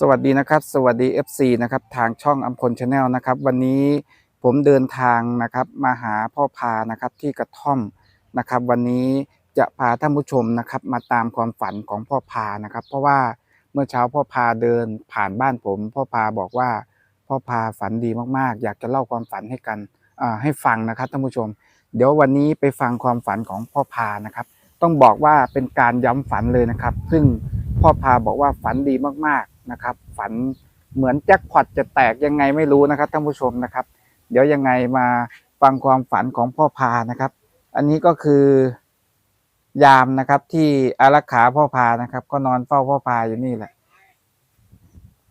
สวัสดีนะครับ สวัสดี FC นะครับทางช่องอัมพลชาแนลนะครับ วันนี้ผมเดินทางนะครับมาหาพ่อพานะครับที่กระท่อมนะครับ วันนี้จะพาท่านผู้ชมนะครับ มาตามความฝันของพ่อพานะครับ เพราะว่าเมื่อเช้าพ่อพาเดินผ่านบ้านผม พ่อพาบอกว่าพ่อพาฝันดีมากๆ อยากจะเล่าความฝันให้กันอ่าให้ฟังนะครับท่านผู้ชม เดี๋ยววันนี้ไปฟังความฝันของพ่อพานะครับ ต้องบอกว่าเป็นการย้ำฝันเลยนะครับ ซึ่งพ่อพาบอกว่าฝันดีมากๆนะครับ ฝันเหมือนแจ็คพอตจะแตกยังไงไม่รู้นะครับท่านผู้ชมนะครับ เดี๋ยวยังไงมาฟังความฝันของพ่อพานะครับ อันนี้ก็คือยามนะครับที่อารักขาพ่อพานะครับ ก็นอนเฝ้าพ่อพาอยู่นี่แหละ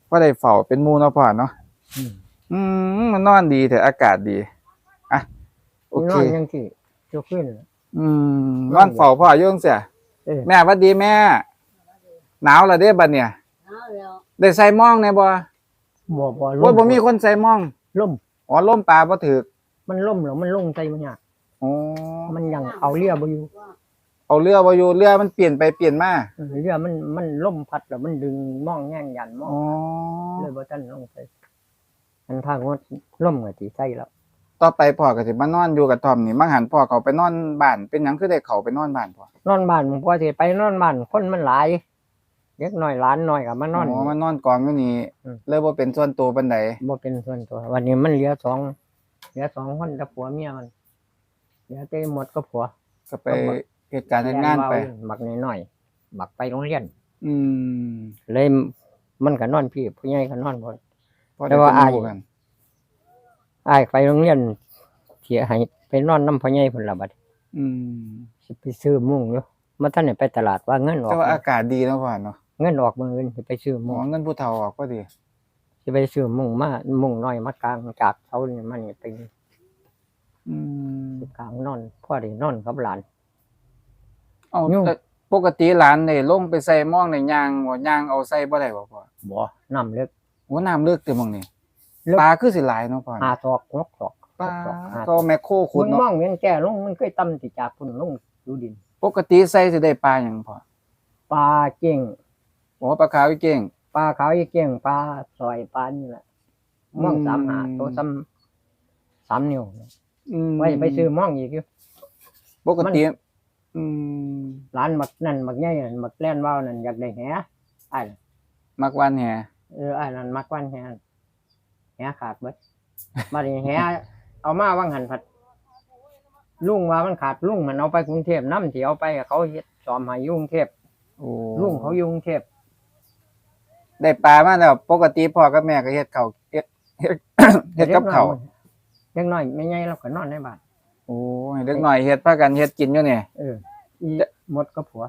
ก็ได้เฝ้าเป็นหมูเนาะพ่อเนาะอืมอืมมันนอนดีแต่อากาศดีอะโอมันเคนอนยังที่เจ้าขึ้นน่ะ อืมนอนเฝ้าพ่ออยุ่จั่งเสียเออ แม่หวัดดีแม่ หนาวและเด้บัดเนี่ย เอาแล้วได้ใส่หม่องในบ่บ่บ่โอ้ยบ่มีคนใส่หม่องล่ม อ๋อล่มปลาบ่ถึกมันล่มแล้วมันลงใจมันยากอ๋อมันยังเอาเรือบ่อยู่เอาเรือบ่อยู่เรือมันเปลี่ยนไปเปลี่ยนมาเออเรือมันมันล่มพัดแล้วมันดึงมองแง่งยันมองอ๋อเลยบ่ทันลงไปอันทางว่าล่มก็สิใส่แล้ว ต่อไปพ่อก็สิมานอนอยู่กับทอมนี่มังหันพ่อเขาไปนอนบ้านเป็นหยังคือได้เขาไปนอนบ้านพ่อนอนบ้านผมพอสิไปนอนบ้านคนมันหลายเด็กน้อยหลานน้อยก็มานอนอ๋อมานอนกองอยู่นี่อืม เลยบ่เป็นส่วนตัวปานใดบ่เป็นส่วนตัว วันนี้มันเหลือสองเหลือสองคนแต่ผัวเมียมันเหลือแต่หมดก็ผัวก็ไปเหตุการณ์เหตุงานไป บักน้อยๆบักไปโรงเรียน อืมเลยมันก็นอนพี่ผู้ใหญ่ก็นอนบ่พอแต่ได้ว่าเป็นอายหมู่กัน อ้ายไปโรงเรียนเสียให้ไปนอนน้ำพ่อใหญ่พุ่นละบัดอืมสิไปซื้อมุ้งอยู่มาท่านได้ไปตลาดว่าเงินออแต่กว่าอากาศดีเนาะพ่อเนาะเงินออกมืออื่นสิไปซื้อหมมุ้องเงินผู้เฒ่าออกก็ดี สิไปซื้อมุ้งมามุ้งน้อยมากลางจากเสานี่มันนี่ไปอืมกลางนอนพ่อได้นอนกับหลาน เอายุ่ง แต่ปกติหลานนี่ลงไปใส่หม่องในยางบ่ยางเอาใส่บ่ได้บ่พ่อบ่น้ำเล็กโอ้น้ำเลือกเต็มหมองนี่เลิก ปลาคือสิหลายเนาะพ่อหาศอกหกศอกปลาหกศอกหาศก็อกแมคโครขุคุดณมเนาะองเงินแก่ลงมันเคยต่ำติจากพุ่นลงดูดิน ปกติใส่สิได้ปลาหยังพ่อปลาเก่งโอ้ปลาขาวอีเก่ง ปลาขาวอีเก่งปลาซอยปลานี่แหละม่องอืมสามหาตัวซ้ำสามนิ้วอืมไว้ไปซื้อม่องอีกอยู่ ปกติ อืมร้านมักนั่นมักใหญ่นั่นมักแล่นว่าวนั่นอยากได้แหไอ้ายน่ะมักวันแฮเออไอ้ายนั่นมักวันแห แหขาดเบิดมาดิแหเอามาว่างหันผัดลุงว่ามันขาดลุงมันเอาไปกรุงเทพน้ำที่เอาไปเขาเฮ็ดสอมให้อยุ่กรุงเทพโอ้ลุงเขาอยุ่กรุงเทพได้ปลามาแล้ว ปกติพ่อกับแม่ก็เฮ็ดข้าวเฮ็ดเฮ็ดเฮ็ดกับข้าวเล็กน้อยไม่ใหญ่เราก็นอนในบ้านโอ้ให้เด็กหน่อยเฮ็ดพากันเฮ็ดกินอยู่นี่เอออีหมดก็ผัว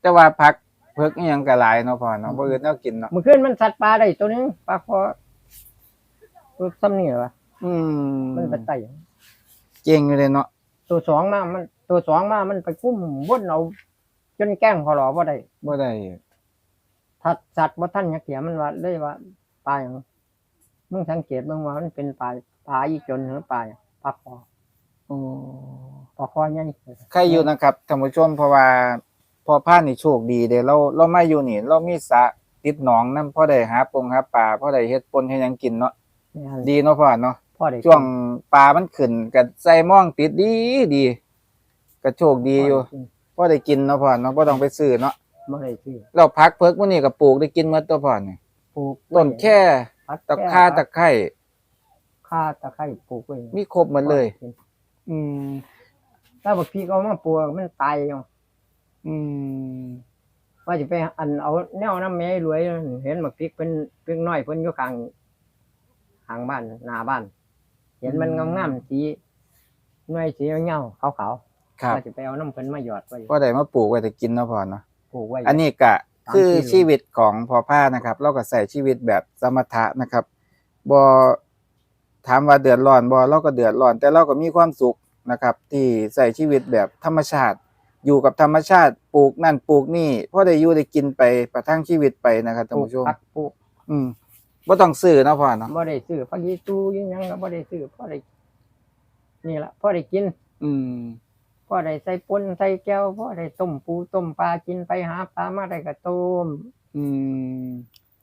แต่ว่าผักเพิกอีหยังก็หลายเนาะพ่อเนาะบ่อื่นแนวกินเนาะ เมื่อคืนมันสัตว์ปลาได้ตัวหนึงปลาคอตัว ซ้ำนี่เหรอวะอืมมันไปไต่เก่งอยู่เลยเนาะตัวสองมา มันตัวสองมา มันไปกุ้มวนเอาจนแกล้งพอหลอบ่ได้บ่ได้ถ้าสัตว์บ่ท่านยักเขียมันว่าเลยว่าปลาอย่างมึงสังเกตมึงว่ามันเป็นปลาปลาอีจนหรือปลาหยังปลาคอโอ้ปลาคอใหญ่ใครอยู่นะครับท่านผู้ชมเพราะว่าพอพานี่โชคดีเด้เราเรามาอยู่นี่ เรามีสระติดหนองนํพอได้หาปงหาปลาพอได้เฮ็ดปนเฮ็ดหยังกินเนาะ ดีดีเนาะพ่อเนาะพ่อได้ช่วงปลามันขึ้นก็ใส่หม่องติดดีดีก็โชคดีอยู่พอได้กินเนาะพ่อเนาะบ่ต้องไปซื้อเนาะบ่ได้ซื้อเราพักเพิกมื้อนี้ก็ปลูกได้กินหมดตัวพ่อนี่ปลูกต้นแค่ผักตะคร้าตะไคร้ข่าตะไคร้ปลูกไว้มีครบหมดเลย อืมถ้าบักพีก็เอามาปลูกมันตายอยู่อืมว่าจะไปอันเอาแนวน้ำแม่รวยเห็นบักพริกเป็นพริกน้อยเพิ่นอยู่ข้าง ข้างบ้านหน้าบ้าน เห็นมันงามๆสีหน่วยสีเงาๆขาวครับๆว่าจะไปเอาน้ำเพิ่นมาหยอดไว้พอได้มาปลูกไว้แต่กินเนาะพ่อเนาะปลูกไว้อันนี้ก็ตามคือที่ชีวิตของพ่อผ้านะครับ เราก็ใส่ชีวิตแบบสมถะนะครับบ่ถามว่าเดือดร้อนบ่เราก็เดือดร้อน แต่เราก็มีความสุขนะครับ ที่ใส่ชีวิตแบบธรรมชาติ อยู่กับธรรมชาติปลูกนั่นปลูกนี่พอได้อยู่ได้กินไปประทังชีวิตไปนะครับปท่านลูกผู้ชมผักปลูกอืม บ่ต้องซื้อเนาะพ่อเนาะบ่ได้ซื้อผักยีตูยังหยังก็บ่ได้ซื้อพอได้นี่ล่ะพอได้กิน อืมพอได้ใส่ปนใส่แก้วพอได้ต้มปูต้มปลากินไปหาปลามาได้ก็ต้มอืม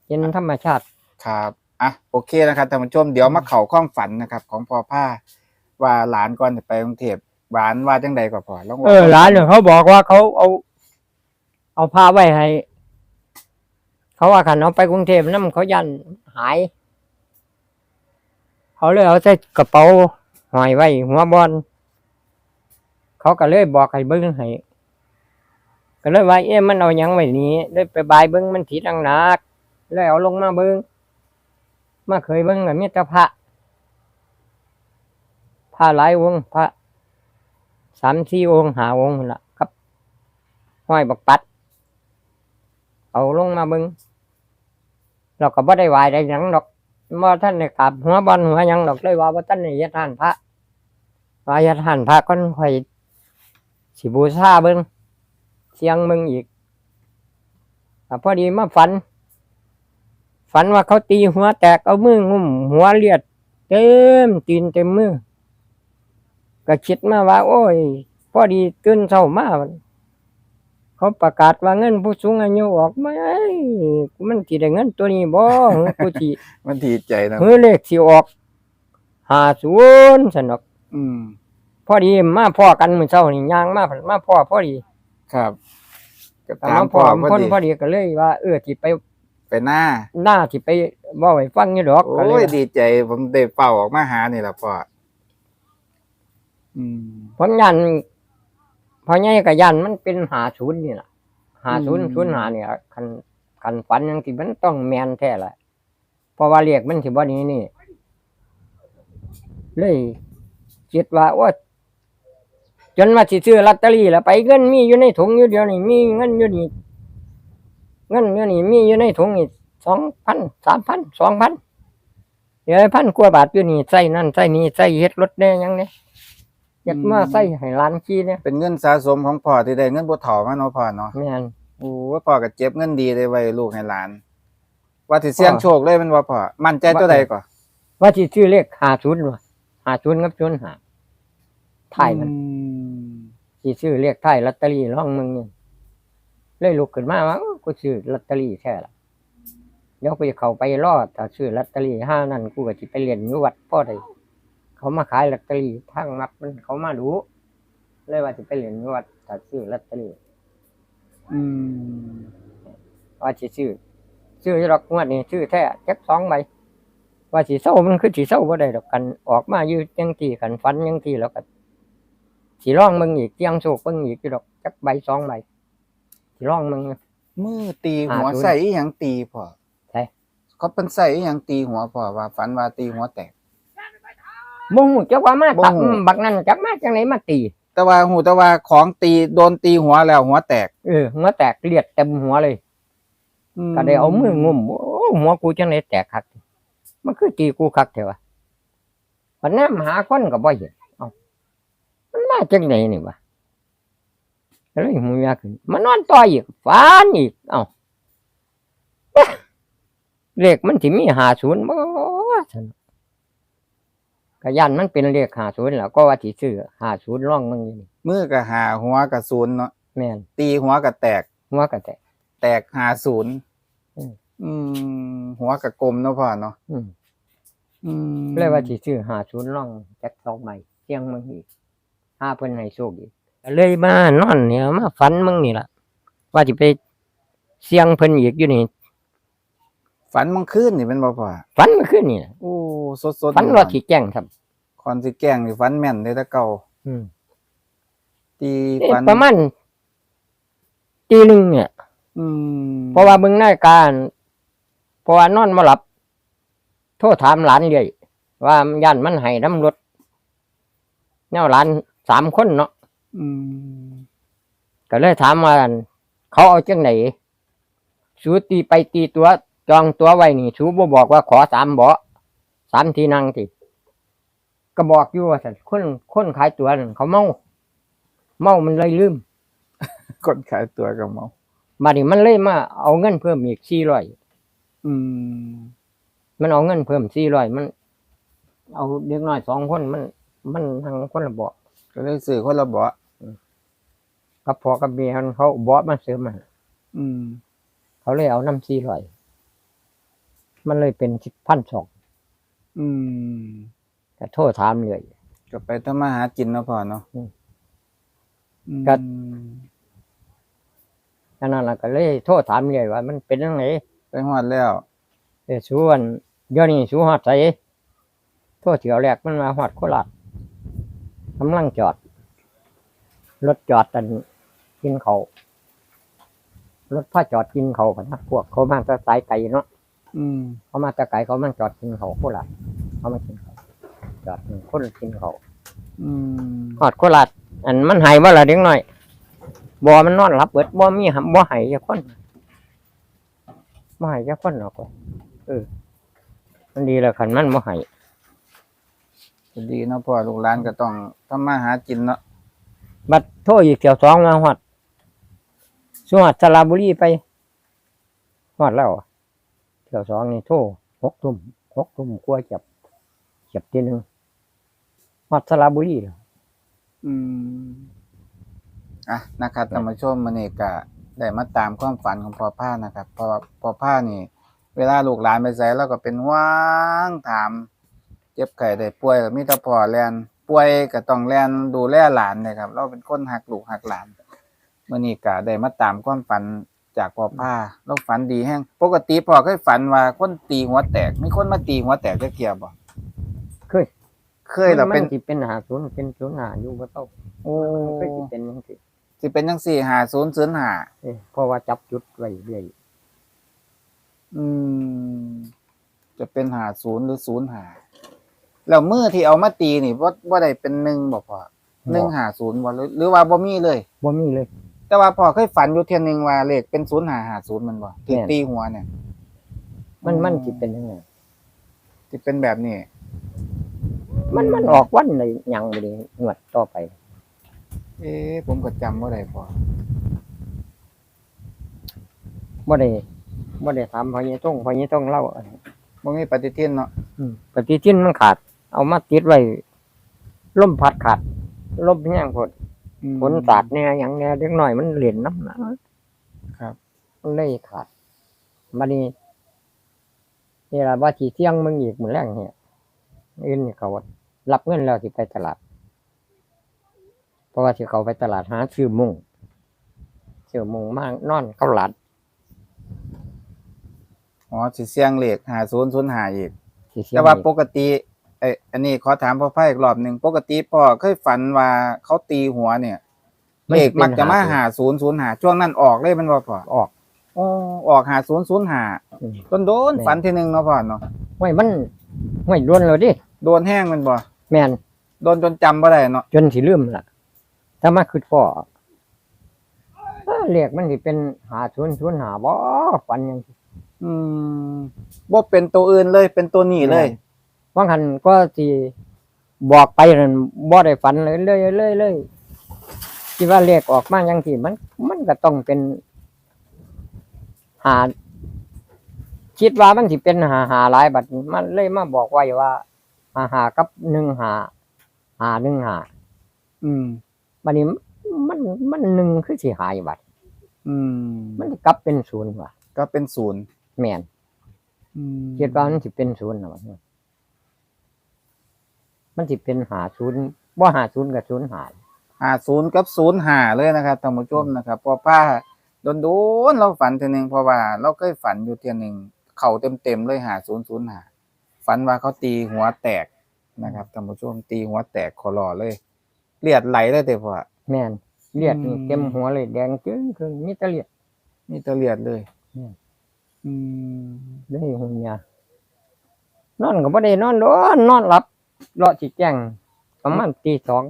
เห็นธรรมชาติครับอะโอเคนะครับท่านผู้ชมเดี๋ยวมาเข่าข้องฝันนะครับ ของพ่อผ้า ว่าหลานก่อนจะไปกรุงเทพหวานว่าจังใดก็พอลองเออหลานเนี่ยเขาบอกว่าเขาเอา เอาพาไว้ให้ เขาว่าขันเอาไปกรุงเทพน้ำเขายันหาย เขาเลยเอาใส่กระเป๋าหอยไว้ หัวบอลเขาก็เลยบอกให้เบิ้งให้ก็เลยว่าเอ๊ะมันเอายังไว้นี้เลยไปบายเบิ้งมันถีดังหนักเลยเอาลงมาเบิ้งมาเคยเบิ้งกับมิตรพระพระหลายวงค์พระสามสี่องค์หาองค์ละครับห้อยบักปัด เอาลงมาเบิ้ง เราก็บ่ได้ไหวได้หยังดอกบ่ท่านได้กราบหัวบอลหัวหยังดอกเลยว่าบ่ท่านได้ยัดทานพระว่ายัดทานพระก็ค่อยสิบูชาเบิงเสียงเบิงอีกอะพอดีมาฝัน ฝันว่าเขาตีหัวแตกเอามืองุ่มหัวเลียด เต็มตีนเต็มมือก็คิดมาว่า โอ้ย พอดีตื่นเช้ามา เขาประกาศว่าเงินผู้สูงอายุออกไหมมันสิได้เงินตัวนี้บ่กูสิมันดีใจนะเฮ้ยเลขสิออกห้าศูนย์สนอกอืมพอดีมาพ่อกันมื้อเช้านี่ย่างมาพอมาพ่อพอดีครับก็แต่ตามมาพ่พ่ออพอคนดีพอดีก็เลยว่าเออสิไปไปหน้า หน้าสิไปเว้าให้ฟังอยู่ดอกก็เลโอ้ยยดีใจผมได้เป่าออกมาหานี่แหละพ่ออืมผมยัน พอใหญ่ก็ยันมันเป็นหาศูนย์นี่ล่ะหาศูนย์อืมศูนย์หาเนี่ยคันคันฝันจังซี่มันต้องแม่นแท้ล่ะเพราะว่าเรียกมันสิบ่นี้นี่ เลยคิดว่าว่าจนมาสิซื้อลอตเตอรี่แล้วไปเงินมีอยู่ในถุงอยู่เดียวนี่มีเงินอยู่นี่เงินอยู่นี่มีอยู่ในถุงนี่สองพันสามพันสองพันเดี๋ยวพันกว่าบาทอยู่นี่ใส่นั่นใส่นี่ใส่เฮ็ดรถแน่ยังเนี่ย เฮ็ดมาใส่ให้ร้านขี้เนี่ยเป็นเงินสะสมของพ่อที่ได้เงินบ่ถอมาเนาะพ่อเนาะแม่นโอ้ว่าพ่อก็เจ็บเงินดีเลยไว้ลูกให้หลาน ว่าสิเสี่ยงโชคเลยแมันว่าพ่อมั่นใจตัวใดก่อนว่าสิซื้อเลขหาศูนย์ว่ะหาศูนย์กับศูนย์หาถ่ายมันอืมสิซื้อเลขถ่ายลอตเตอรี่ร่องมึงนี่เลยลุกขึ้นมาว่าเอ้ากูซื้อลอตเตอรี่แท้ละเดี๋ยวกูจะเข้าไปรอดถ้าซื้อลอตเตอรี่ห้านั่นกูก็สิไปเรียนอยู่วัดพ่อใด เขามาขายลอตเตอรี่ทางนับมันเขามาดูเลยว่าสิไปเรียนอยู่วัดถ้าซื้อลอตเตอรี่อืมว่าสิซื้อซื้ออยู่ดอกงวดนี้ซื้อแท้เจ็บสองใบว่าสิเศร้ามันคือสิเศร้าบ่ได้ดอกกันออกมาอยู่จังที่กันฟันจังที่แล้วก็สิร้องมึงอีกเตียงโศกมึงอีกอยู่ดอกจักใบสองใบสิร้องมึงมือตีหัวหาศูนย์ใส่อีหยังตีพ่อใช่เขาเป็นใส่อีหยังตีหัวพ่อว่า ฝันว่าตีหัวแตก บ่ฮู้จักว่ามาบ่ตักฮู้ บักนั้นจักมาจังไหนมาตี แต่ว่าหูแต่ว่าของตีโดนตีหัวแล้วหัวแตกเออหัวแตกเลียดเต็มหัวเลย ก็ได้เอามืองุ่มโอ้หัวกูจังไหนแตกคักมันคือตีกูคักแท้วะวันน้ำหาคนก็บ่เห็นเอ้ามันมาจังไหนนี่วะก็เลยหูยาขึ้นมานอนต่ออีกฝันอีกเอ้าเอ๊ะเลขมันสิมีหาศูนย์บ่ซั่นก็ ยันมันเป็นเลขหาศูนย์แล้วก็ว่าสิซื้อหาศูนย์ร่องมึงอยู่นี่มือกับหาหัวกับศูนย์เนาะแม่นตีหัวกับแตก หัวก็แตก แตกหาศูนย์อืม อืม หัวกับกลมเนาะพ่อเนาะอืมอืมเลยว่าสิซื้อหาศูนย์ร่องจักสองใบเสียงมึงอีกห้าเพิ่นให้โชคอีกก็เลยมานอนเนี่ยมาฝันมึงนี่ล่ะว่าสิไปเสียงเพิ่นอีกอยู่นี่ ฝันมันขึ้นนี่เป็นบ่พ่อฝันเมื่อคืนนี่ล่ะโอ้สดสดฝันว่าสิแจ้งครับ คอนสิแกล้งนี่ฝันแม่นเลยแต่เก่าอืมตีเอ๊ะฝันประมาณตีหนึ่งเนี่ย อืมเพราะว่าเบิ่งนาฬิกาอั่นเพราะว่านอนบ่หลับ โทรถามหลานเลยว่าย่านมันให้น้ำรถแนวหลานสามคนเนาะ อืมก็เลยถามว่าอั่นเขาเอาจังไหนสูตีไปตีตัว จองตัวไว้นี่สูบ่บอกว่าขอสามเบาะสามที่นั่งติก็บอกอยู่ว่าสันคนคนขายตัวนั่นเขาเมา เมามันเลยลืมคนขายตัวกับเมามาดิมันเลยมาเอาเงินเพิ่มอีกสี่ร้อยอืม มันเอาเงินเพิ่มสี่ร้อยมัน เอาเด็กน้อยสองคนมัน มันทางคนละเบาะก็เลยสื่อคนละเบาะกับพ่อกับเมียมันเขาเบาะมาเสริมมาอืม เขาเลยเอาน้ำสี่ร้อย มันเลยเป็นพันสองอืมก็โทษถามเลยก็ไปทำมาหากินเนาะพ่อเนาะอืมอืมก็ฉะนั้นล่ะก็เลยโทษถามเลยว่า มันเป็นยังไงไปฮอดแล้วเออสู้อันเดี๋ยวนี้สู้ฮอดใสโทษเที่ยวแรกมันมาฮอดโคราชกำลังจอด รถจอดกันกินเขาวรถพาจอดกินเขาวกันนะพวกเขามาแตะสายไก่เนาะ อืมเขามาแตะไก่เขามาจอดกินเขาวโคราชเขามากินเขาวจอดคนกินเขาวอืมฮอดโคราชอันมันหายว่าละเด็กน้อยบ่มันนอนรับเบิดบ่มีหำบ่หายจักคนบ่หายจักคนหรอกเว้ยเออ มันดีแล้วคันมันบ่หายก็ดีเนาะพ่อลูกหลานก็ต้องทำมาหากินเนาะบัดโทรอีกเที่ยวสองมาฮอดสฮอดสระบุรีไปฮอดแล้ว เที่ยวสองนี่โทรหกทุ่มหกทุ่มกว่าจับจับทีหนึงฮอดสระบุรีแล้วอืมอะนะครับท่านผู้ชมมื้อนี้ก็ได้มาตามความฝันของพ่อผ้านะครับเพราะว่าพ่อผ้านี่ เวลาลูกหลานไปไสแล้วก็เป็นห่ว่างถาม เจ็บไข้ได้ป่วยก็มีแต่พ่อแลนป่วยก็ต้องแลนดูแลหลานนะครับ เราเป็นคนหักลูกหักหลานมื้อนี้ก็ได้มาตามความฝัน จากพ่อผ้าเราฝันดีแฮงปกติพ่อเคยฝันว่าคนตีหัวแตกมีคนมาตีหัวแตกจักเที่ยบ่เคย เคยเหราเป็นมัสิเป็นหาศูนย์เป็นศูนย์หาอยู่บ่เต้าโอ้มันเคยสิเป็นจังซี่สิเป็นจังสี่หาศูนย์ศูนย์หาเอ้ยเพราะว่าจับจุดไว้เรื่อยอืม จะเป็นหาศูนย์หรือศูนย์หาแล้วมือที่เอามาตีนี่ว่าว่าได้เป็นหนึ่งบอกพอหนึ่งหาศูนย์บ่หรือหรือว่าบ่มีเลยบ่มีเลย แต่ว่าพอเคยฝันอยู่เทียนหนึ่งว่าเลขเป็นศูนย์หาหาศูนย์มันบ่ที่แม่น ตีหัวเนี่ยมันมันสิเป็นยังไงที่เป็นแบบนี้มันมันออกวันเลยยังบ่ได้งวดต่อไป เอ๊ะผมก็จำว่าได้พอบ่ได้บ่ได้ถามพ่อใหญ่ต้องพ่อใหญ่ต้องเล่าอันบ่มีปฏิทินเนาะอืมปฏิทินมันขาด เอามาติดไว้ลมพัดขาดลมแห้งพดอืม ฝนสาดแหน่หยังแหน่เล็กน้อยมันเหรียญน้ำนะครับมันเลยขาดบัดนี้นี่ล่ะว่าสิเที่ยงมึงอีกมื้อแรงเนี่ยอื่นนี่เขาว่ารับเงินแล้วสิไปตลาด เพราะว่าสิเขาไปตลาดหาซื้อมุงซื้อมุงมากนอนเข้าหลัดอ๋อสิเสียงเลขหาศูนย์ศูนย์หาอีกสิเที่ยงแต่ว่าอีกปกติ เอยอันนี้ขอถามพ่อไพ่อีกรอบหนึ่งปกติพ่อเคยฝันว่าเขาตีหัวเนี่ยเลขมักจะมาหาศูนย์ศูนย์หาช่วงนั้นออกเลยแมันว่าพ่อออกอ๋อออกหาศูนย์ศูนย์หาอืมโดนโดนแม่นฝันทีหนึ่งเนาะพ่อเนาะห้วยมันห้วยล้วนเลยดิโดนแห้งแมันบ่แม่นโดนจนจำบ่ได้เนาะจนสิลืมล่ะถ้ามาคือพ่อเอ้อเรียกมันสิเป็นหาชวนชวนหาบ่ฝันหยังอืมบ่เป็นตัวอื่นเลยเป็นตัวนี้เลย ว่าหันก็สิบอกไปนั่นบ่ได้ฝันเลยเลยเลยเลยคิดว่าเรียกออกมาจังที่มัน มันก็ต้องเป็น หา คิดว่ามันสิเป็นหาหาหลายบัดมันเลยมาบอกไว้ว่าหาหากับหนึ่งหาหาหนึ่งหาอืมบัดนี้มันมันหนึ่งคือสิหายบัดอืม มันกลับเป็นศูนย์ว่ะก็เป็นศูนย์แม่นอืมคิดว่ามันสิเป็นศูนย์นะวะ มันสิเป็นหาศูนย์บ่หาศูนย์กับศูนย์หาหาศูนย์กับศูนย์หาเลยนะครับท่านผู้ชมนะครับพอป้าโดนโดนๆเราฝันทีหนึ่งเพราะว่าเราเคยฝันอยู่เทียหนึ่งเข่าเต็มเต็มๆเลยหาศูนย์ศูนย์หาฝันว่าเขาตีหัวแตกนะครับท่านผู้ชมตีหัวแตกคอรอเลยเลือดไหลเลยแต่พอ แม่นเลือดนี่อืม เต็มหัวเลยแดงจึ้งคือมีแต่เลือด นี่ตะเลือดเลยอืม อืม เลยหุ่นยานอนก็บ่ได้นอนโดนนอนหลับ รอสิแจ้งประมาณตีสอง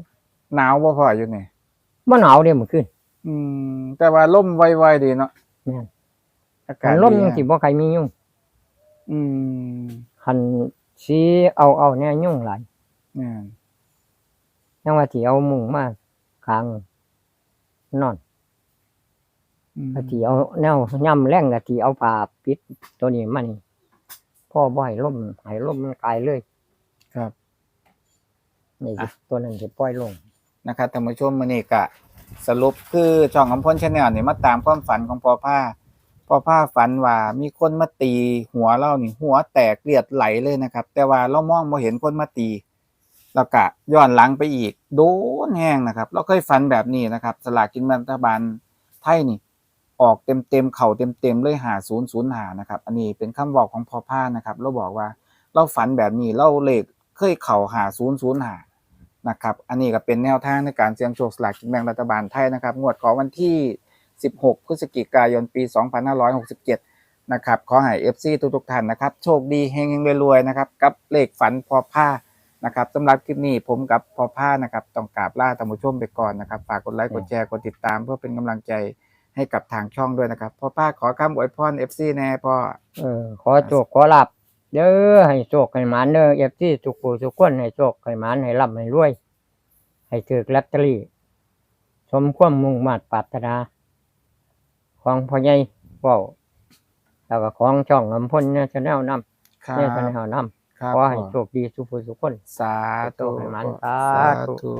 หนาวบ่พออยู่นี่บ่หนาวเด้มื้อคืนอืม แต่ว่าล่มไวๆดีเนาะแม่น อากาคัศนลมดียังนะสิบ่ใครมียุ่งอืมคันสิเอาเอาแน่ยุ่งหลายเนี่ยยังว่าสิเอามุงมาค้างนอนอืมก็สิเอาแนวย่ำแรงก็สิเอาผ้าปิดตัวนี้มานี่พ่อบ่ให้ลมให้ลมมันกายเลย ครับ นี่อะตัวนั้นสิปล่อยลงนะครับท่านผู้ชมมื้อนี้ก็สรุปคือช่องอำพลชาแนลนี่มาตามความฝันของพ่อผ้าพอผ้าฝันว่ามีคนมาตีหัวเรานี่หัวแตกเลือดไหลเลยนะครับ แต่ว่าเรามองบ่เห็นคนมาตีแล้วก็ย้อนหลังไปอีก โดนแห้งนะครับ เราเคยฝันแบบนี้นะครับ สลากกินแบ่งรัฐบาลไทยนี่ ออกเต็มเต็มๆเข่าเต็มเต็มๆเลยหาศูนย์ศูนย์หานะครับ อันนี้เป็นคำบอกของพ่อผ้านะครับ เราบอกว่าเราฝันแบบนี้เราเลขเคยเข่าหาศูนย์ศูนย์หา นะครับ อันนี้ก็เป็นแนวทางในการเสี่ยงโชคสลากกินแบ่งรัฐบาลไทยนะครับ งวดของวันที่ 16 พฤศจิกายน ปี 2567 นะครับ ขอให้ FC ทุกๆท่านนะครับ โชคดีเฮงๆรวยๆนะครับ กับเลขฝันพอผ้านะครับสำหรับคลิปนี้ผมกับพอผ้านะครับ ต้องกราบลาท่านผู้ชมไปก่อนนะครับ ฝากกดไลค์ กดแชร์ กดติดตาม เพื่อเป็นกำลังใจให้กับทางช่องด้วยนะครับพ่อผ้าขอคำอวยพร FC แน่พ่อ เออขอโชคขอลาบ เด้อให้โชคให้หมานเด้อเอฟซีทุกผู้ทุกคนให้โชคให้หมานให้ร่ำให้รวย ให้ถือลอตเตอรี่ สมความมุ่งมา่ปรารถนา ของพ่อใหญ่เว้าแล้วก็ของช่องอำพลเนี่ยชาแนลนำครัเนี่ยชาแนบลนครับำขอให้พ่อโชคดีทุกผู้ทุกคน สาธุให้มันพ่อสาธุธุ